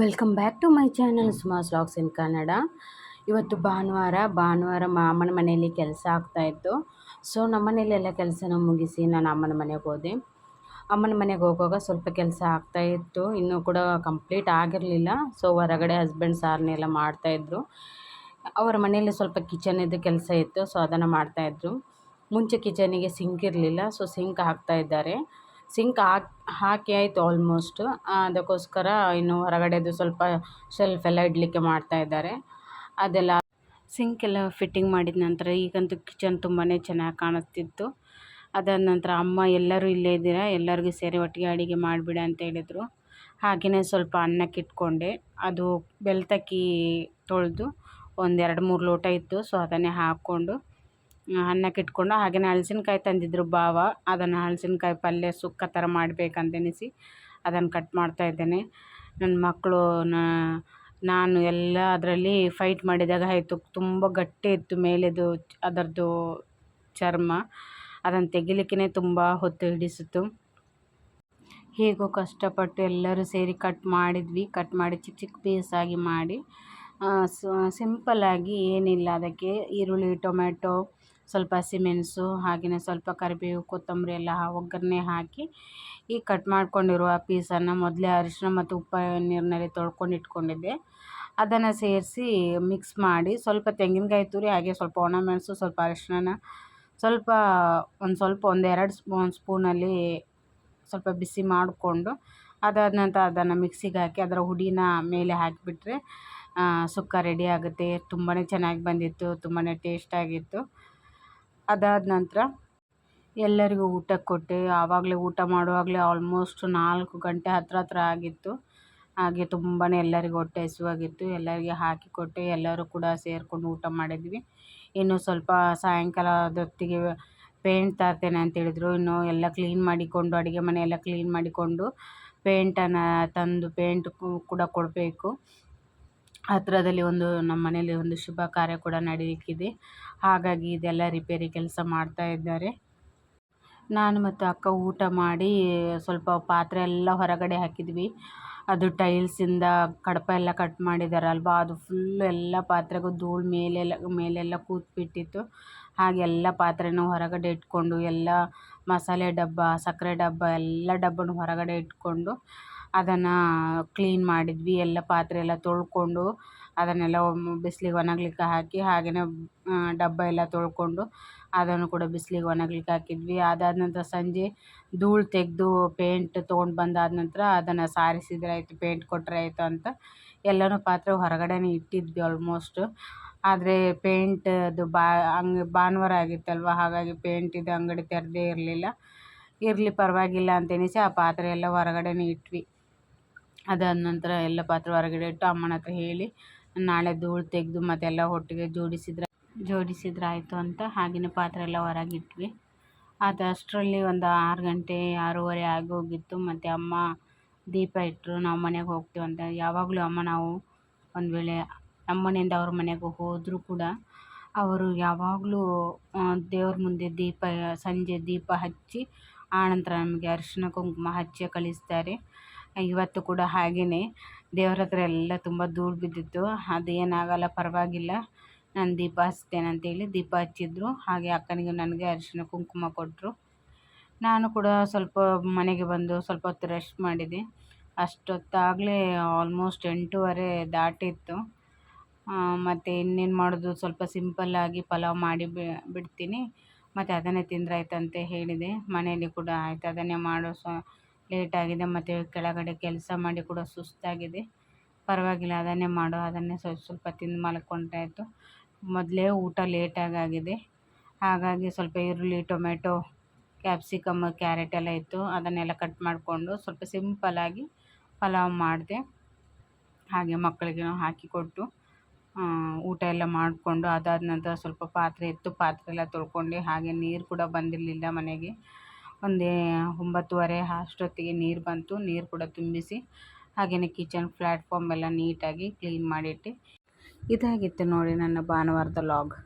Welcome back to my channel Suma vlogs in Kannada ಇವತ್ತು ಭಾನುವಾರ ಭಾನುವಾರ ಮಾಮನ ಮನೆಯಲ್ಲಿ ಕೆಲಸ ಆಗ್ತಾಯಿತ್ತು ಸೊ ನಮ್ಮ ಮನೆಯಲ್ಲೆಲ್ಲ ಕೆಲಸನ ಮುಗಿಸಿ ನಾನು ಅಮ್ಮನ ಮನೆಗೆ ಹೋದೆ. ಅಮ್ಮನ ಮನೆಗೆ ಹೋಗುವಾಗ ಸ್ವಲ್ಪ ಕೆಲಸ ಆಗ್ತಾಯಿತ್ತು ಇನ್ನೂ ಕೂಡ ಕಂಪ್ಲೀಟ್ ಆಗಿರಲಿಲ್ಲ. ಸೊ ಹೊರಗಡೆ ಹಸ್ಬೆಂಡ್ ಸಾರನ್ನೆಲ್ಲ ಮಾಡ್ತಾಯಿದ್ರು ಅವರ ಮನೆಯಲ್ಲಿ ಸ್ವಲ್ಪ ಕಿಚನಿದ್ದು ಕೆಲಸ ಇತ್ತು. ಸೊ ಅದನ್ನು ಮಾಡ್ತಾಯಿದ್ರು ಮುಂಚೆ ಕಿಚನಿಗೆ ಸಿಂಕ್ ಇರಲಿಲ್ಲ. ಸೊ ಸಿಂಕ್ ಹಾಕ್ತಾ ಇದ್ದಾರೆ. ಸಿಂಕ್ ಹಾಕಿ ಹಾಕಿ ಆಯಿತು ಆಲ್ಮೋಸ್ಟ್. ಅದಕ್ಕೋಸ್ಕರ ಇನ್ನು ಹೊರಗಡೆದು ಸ್ವಲ್ಪ ಶೆಲ್ಫ್ ಎಲ್ಲ ಇಡಲಿಕ್ಕೆ ಮಾಡ್ತಾ ಇದ್ದಾರೆ. ಅದೆಲ್ಲ ಸಿಂಕ್ ಎಲ್ಲ ಫಿಟ್ಟಿಂಗ್ ಮಾಡಿದ ನಂತರ ಈಗಂತೂ ಕಿಚನ್ ತುಂಬಾ ಚೆನ್ನಾಗಿ ಕಾಣಿಸ್ತಿತ್ತು ಅದಾದ ನಂತರ ಅಮ್ಮ, ಎಲ್ಲರೂ ಇಲ್ಲೇ ಇದ್ದೀರಾ? ಎಲ್ಲರಿಗೂ ಸೇರಿ ಒಟ್ಟಿಗೆ ಅಡುಗೆ ಮಾಡಿಬಿಡ ಅಂತ ಹೇಳಿದರು. ಹಾಗೆಯೇ ಸ್ವಲ್ಪ ಅನ್ನಕ್ಕೆ ಇಟ್ಕೊಂಡೆ. ಅದು ಬೆಲ್ತಕ್ಕಿ ತೊಳೆದು ಒಂದೆರಡು ಮೂರು ಲೋಟ ಇತ್ತು. ಸೊ ಅದನ್ನೇ ಹಾಕ್ಕೊಂಡು ಅನ್ನಕ್ಕೆ ಇಟ್ಕೊಂಡು ಹಾಗೆಯೇ ಹಲಸಿನಕಾಯಿ ತಂದಿದ್ದರು ಬಾವ ಅದನ್ನು ಹಲಸಿನಕಾಯಿ ಪಲ್ಯ ಸುಕ್ಕ ಥರ ಮಾಡಬೇಕಂತೆನಿಸಿ ಅದನ್ನು ಕಟ್ ಮಾಡ್ತಾ ಇದ್ದೇನೆ. ನನ್ನ ಮಕ್ಕಳು ನಾನು ಎಲ್ಲ ಅದರಲ್ಲಿ ಫೈಟ್ ಮಾಡಿದಾಗ ಆಯಿತು. ತುಂಬ ಗಟ್ಟಿ ಇತ್ತು ಮೇಲೆದು ಅದರದ್ದು ಚರ್ಮ. ಅದನ್ನು ತೆಗಿಲಿಕ್ಕೆ ತುಂಬ ಹೊತ್ತು ಹಿಡಿಸಿತು ಹೇಗೋ ಕಷ್ಟಪಟ್ಟು ಎಲ್ಲರೂ ಸೇರಿ ಕಟ್ ಮಾಡಿದ್ವಿ. ಕಟ್ ಮಾಡಿ ಚಿಕ್ಕ ಚಿಕ್ಕ ಪೀಸಾಗಿ ಮಾಡಿ ಸಿಂಪಲ್ಲಾಗಿ ಏನಿಲ್ಲ. ಅದಕ್ಕೆ ಈರುಳ್ಳಿ ಟೊಮೆಟೊ ಸ್ವಲ್ಪ ಹಸಿಮೆಣಸು ಹಾಗೆಯೇ ಸ್ವಲ್ಪ ಕರಿಬೇವು, ಕೊತ್ತಂಬರಿ ಎಲ್ಲ ಒಗ್ಗರಣೆ ಹಾಕಿ ಈ ಕಟ್ ಮಾಡಿಕೊಂಡಿರುವ ಪೀಸನ್ನು ಮೊದಲೇ ಅರಿಶಿನ ಮತ್ತು ಉಪ್ಪು ನೀರಿನಲ್ಲಿ ತೊಳ್ಕೊಂಡು ಇಟ್ಕೊಂಡಿದ್ದೆ. ಅದನ್ನು ಸೇರಿಸಿ ಮಿಕ್ಸ್ ಮಾಡಿ ಸ್ವಲ್ಪ ತೆಂಗಿನಕಾಯಿ ತುರಿ, ಹಾಗೆ ಸ್ವಲ್ಪ ಒಣಮೆಣಸು ಸ್ವಲ್ಪ ಅರಿಶಿನ ಸ್ವಲ್ಪ ಒಂದು ಸ್ವಲ್ಪ ಒಂದೆರಡು ಸ್ಪೂನ್ ಸ್ಪೂನಲ್ಲಿ ಸ್ವಲ್ಪ ಬಿಸಿ ಮಾಡಿಕೊಂಡು ಅದಾದ ನಂತರ ಅದನ್ನು ಮಿಕ್ಸಿಗೆ ಹಾಕಿ ಅದರ ಹುಡಿನ ಮೇಲೆ ಹಾಕಿಬಿಟ್ರೆ ಸುಕ್ಕ ರೆಡಿ ಆಗುತ್ತೆ. ತುಂಬಾ ಚೆನ್ನಾಗಿ ಬಂದಿತ್ತು ತುಂಬಾ ಟೇಸ್ಟಾಗಿತ್ತು ಅದಾದ ನಂತರ ಎಲ್ಲರಿಗೂ ಊಟಕ್ಕೆ ಕೊಟ್ಟೆ, ಆವಾಗಲೇ ಊಟ ಮಾಡುವಾಗಲೇ ಆಲ್ಮೋಸ್ಟ್ ನಾಲ್ಕು ಗಂಟೆ ಹತ್ರ ಹತ್ರ ಆಗಿತ್ತು. ಹಾಗೆ ತುಂಬಾ ಎಲ್ಲರಿಗೂ ಹೊಟ್ಟೆ ಹಸಿವಾಗಿತ್ತು ಎಲ್ಲರಿಗೆ ಹಾಕಿ ಕೊಟ್ಟೆ ಎಲ್ಲರೂ ಕೂಡ ಸೇರಿಕೊಂಡು ಊಟ ಮಾಡಿದ್ವಿ. ಇನ್ನು ಸ್ವಲ್ಪ ಸಾಯಂಕಾಲದ ಹೊತ್ತಿಗೆ ಪೇಂಟ್ ತರ್ತೇನೆ ಅಂತ ಹೇಳಿದ್ರು. ಇನ್ನು ಎಲ್ಲ ಕ್ಲೀನ್ ಮಾಡಿಕೊಂಡು, ಅಡುಗೆ ಮನೆ ಎಲ್ಲ ಕ್ಲೀನ್ ಮಾಡಿಕೊಂಡು ಪೇಂಟನ್ನು ತಂದು ಪೇಂಟ್ ಕೂಡ ಕೊಡಬೇಕು. ಹತ್ತಿರದಲ್ಲಿ ಒಂದು ನಮ್ಮ ಮನೆಯಲ್ಲಿ ಒಂದು ಶುಭ ಕಾರ್ಯ ಕೂಡ ನಡೀಲಿಕ್ಕಿದೆ ಹಾಗಾಗಿ ಇದೆಲ್ಲ ರಿಪೇರಿ ಕೆಲಸ ಮಾಡ್ತಾ ಇದ್ದಾರೆ. ನಾನು ಮತ್ತು ಅಕ್ಕ ಊಟ ಮಾಡಿ ಸ್ವಲ್ಪ ಪಾತ್ರೆ ಎಲ್ಲ ಹೊರಗಡೆ ಹಾಕಿದ್ವಿ. ಅದು ಟೈಲ್ಸಿಂದ ಕಡಪ ಎಲ್ಲ ಕಟ್ ಮಾಡಿದ್ದಾರಲ್ವ ಅದು ಫುಲ್ ಎಲ್ಲ ಪಾತ್ರೆಗೂ ಧೂಳು ಮೇಲೆಲ್ಲ ಮೇಲೆಲ್ಲ ಕೂತ್ಬಿಟ್ಟಿತ್ತು. ಹಾಗೆ ಎಲ್ಲ ಪಾತ್ರೆನೂ ಹೊರಗಡೆ ಇಟ್ಕೊಂಡು ಎಲ್ಲ ಮಸಾಲೆ ಡಬ್ಬ, ಸಕ್ಕರೆ ಡಬ್ಬ ಎಲ್ಲ ಡಬ್ಬನೂ ಹೊರಗಡೆ ಇಟ್ಕೊಂಡು ಅದನ್ನು ಕ್ಲೀನ್ ಮಾಡಿದ್ವಿ, ಎಲ್ಲ ಪಾತ್ರೆ ಎಲ್ಲ ತೊಳ್ಕೊಂಡು ಅದನ್ನೆಲ್ಲ ಬಿಸ್ಲಿಗೆ ಒಣಗ್ಲಿಕ್ಕೆ ಹಾಕಿ ಹಾಗೆಯೇ ಡಬ್ಬ ಎಲ್ಲ ತೊಳ್ಕೊಂಡು ಅದನ್ನು ಕೂಡ ಬಿಸ್ಲಿಗೆ ಒಣಗ್ಲಿಕ್ಕೆ ಹಾಕಿದ್ವಿ. ಅದಾದ ನಂತರ ಸಂಜೆ ಧೂಳು ತೆಗೆದು ಪೇಂಟ್ ತೊಗೊಂಡು ಬಂದಾದ ನಂತರ ಅದನ್ನು ಸಾರಿಸಿದ್ರೆ ಆಯಿತು ಪೇಂಟ್ ಕೊಟ್ಟರೆ ಆಯಿತು ಅಂತ ಎಲ್ಲನೂ ಪಾತ್ರೆ ಹೊರಗಡೆನೇ ಇಟ್ಟಿದ್ವಿ ಆಲ್ಮೋಸ್ಟ್ ಆದರೆ ಪೇಂಟದು ಬಾ, ಹಂಗೆ ಭಾನುವಾರ ಆಗಿತ್ತಲ್ವ, ಹಾಗಾಗಿ ಪೇಂಟಿದು ಅಂಗಡಿ ತೆರೆದೇ ಇರಲಿಲ್ಲ. ಇರಲಿ ಪರವಾಗಿಲ್ಲ ಅಂತೆನಿಸಿ ಆ ಪಾತ್ರೆ ಎಲ್ಲ ಹೊರಗಡೆನೇ ಇಟ್ವಿ. ಅದಾದ ನಂತರ ಎಲ್ಲ ಪಾತ್ರೆ ಹೊರಗಡೆ ಇಟ್ಟು ಅಮ್ಮನ ಹತ್ರ ಹೇಳಿ, ನಾಳೆ ಧೂಳು ತೆಗೆದು ಮತ್ತೆಲ್ಲ ಒಟ್ಟಿಗೆ ಜೋಡಿಸಿದ್ರೆ ಜೋಡಿಸಿದ್ರೆ ಆಯಿತು ಅಂತ ಹಾಗೆಯೇ ಪಾತ್ರೆ ಎಲ್ಲ ಹೊರಗಿಟ್ವಿ. ಅದು ಅಷ್ಟರಲ್ಲಿ ಒಂದು ಆರು ಗಂಟೆ, ಆರೂವರೆ ಆಗೋಗಿತ್ತು ಮತ್ತು ಅಮ್ಮ ದೀಪ ಇಟ್ಟರು ನಾವು ಮನೆಗೆ ಹೋಗ್ತೀವಿ ಅಂತ. ಯಾವಾಗಲೂ ಅಮ್ಮ ನಾವು ಒಂದು ವೇಳೆ ನಮ್ಮ ಮನೆಯಿಂದ ಅವ್ರ ಮನೆಗೆ ಹೋದರೂ ಕೂಡ ಅವರು ಯಾವಾಗಲೂ ದೇವ್ರ ಮುಂದೆ ದೀಪ, ಸಂಜೆ ದೀಪ ಹಚ್ಚಿ, ಆನಂತರ ನಮಗೆ ಅರಿಶಿನ, ಕುಂಕುಮ ಹಚ್ಚಿ ಕಳಿಸ್ತಾರೆ. ಇವತ್ತು ಕೂಡ ಹಾಗೆಯೇ ದೇವ್ರ ಹತ್ರ ಎಲ್ಲ ತುಂಬ ಧೂಳು ಬಿದ್ದಿತ್ತು. ಅದೇನಾಗಲ್ಲ, ಪರವಾಗಿಲ್ಲ. ನಾನು ದೀಪ ಹಚ್ತೇನೆ ಅಂತೇಳಿ ದೀಪ ಹಚ್ಚಿದ್ರು. ಹಾಗೆ ಅಕ್ಕನಿಗೆ ನನಗೆ ಅರಿಶಿನ ಕುಂಕುಮ ಕೊಟ್ಟರು ನಾನು ಕೂಡ ಸ್ವಲ್ಪ ಮನೆಗೆ ಬಂದು ಸ್ವಲ್ಪ ಹೊತ್ತು ರೆಸ್ಟ್ ಮಾಡಿದೆ. ಅಷ್ಟೊತ್ತಾಗಲೇ ಆಲ್ಮೋಸ್ಟ್ ಎಂಟೂವರೆ ದಾಟಿತ್ತು. ಮತ್ತು ಇನ್ನೇನು ಮಾಡೋದು? ಸ್ವಲ್ಪ ಸಿಂಪಲ್ಲಾಗಿ ಪಲಾವ್ ಮಾಡಿ ಬಿಡ್ತೀನಿ. ಮತ್ತು ಅದನ್ನೇ ತಿಂದ್ರಾಯ್ತಂತೆ ಹೇಳಿದೆ. ಮನೆಯಲ್ಲಿ ಕೂಡ ಆಯ್ತು. ಅದನ್ನೇ ಮಾಡೋ ಸ ಲೇಟಾಗಿದೆ ಮತ್ತು ಕೆಳಗಡೆ ಕೆಲಸ ಮಾಡಿ ಕೂಡ ಸುಸ್ತಾಗಿದೆ. ಪರವಾಗಿಲ್ಲ, ಅದನ್ನೇ ಮಾಡು, ಅದನ್ನೇ ಸ್ವಲ್ಪ ಸ್ವಲ್ಪ ತಿಂದು ಮಲ್ಕೊಂಡಾಯಿತು ಮೊದಲೇ ಊಟ ಲೇಟಾಗಿ ಆಗಿದೆ ಹಾಗಾಗಿ ಸ್ವಲ್ಪ ಈರುಳ್ಳಿ, ಟೊಮೆಟೊ ಕ್ಯಾಪ್ಸಿಕಮ್ ಕ್ಯಾರೆಟ್ ಎಲ್ಲ ಇತ್ತು. ಅದನ್ನೆಲ್ಲ ಕಟ್ ಮಾಡಿಕೊಂಡು ಸ್ವಲ್ಪ ಸಿಂಪಲಾಗಿ ಪಲಾವ್ ಮಾಡಿದೆ. ಹಾಗೆ ಮಕ್ಕಳಿಗೆ ಹಾಕಿಕೊಟ್ಟು ಊಟ ಎಲ್ಲ ಮಾಡಿಕೊಂಡು ಅದಾದ ನಂತರ ಸ್ವಲ್ಪ ಪಾತ್ರೆ ಇತ್ತು. ಪಾತ್ರೆ ಎಲ್ಲ ತೊಳ್ಕೊಂಡು ಹಾಗೆ ನೀರು ಕೂಡ ಬಂದಿರಲಿಲ್ಲ ಮನೆಗೆ. ಒಂದೇ ಒಂಬತ್ತುವರೆ ಅಷ್ಟೊತ್ತಿಗೆ ನೀರು ಬಂತು, ನೀರು ಕೂಡ ತುಂಬಿಸಿ ಹಾಗೆಯೇ ಕಿಚನ್ ಪ್ಲ್ಯಾಟ್ಫಾರ್ಮ್ ಎಲ್ಲ ನೀಟಾಗಿ ಕ್ಲೀನ್ ಮಾಡಿಟ್ಟೆ. ಇದಾಗಿತ್ತು ನೋಡಿ ನನ್ನ ಭಾನುವಾರದ ಲಾಗ್.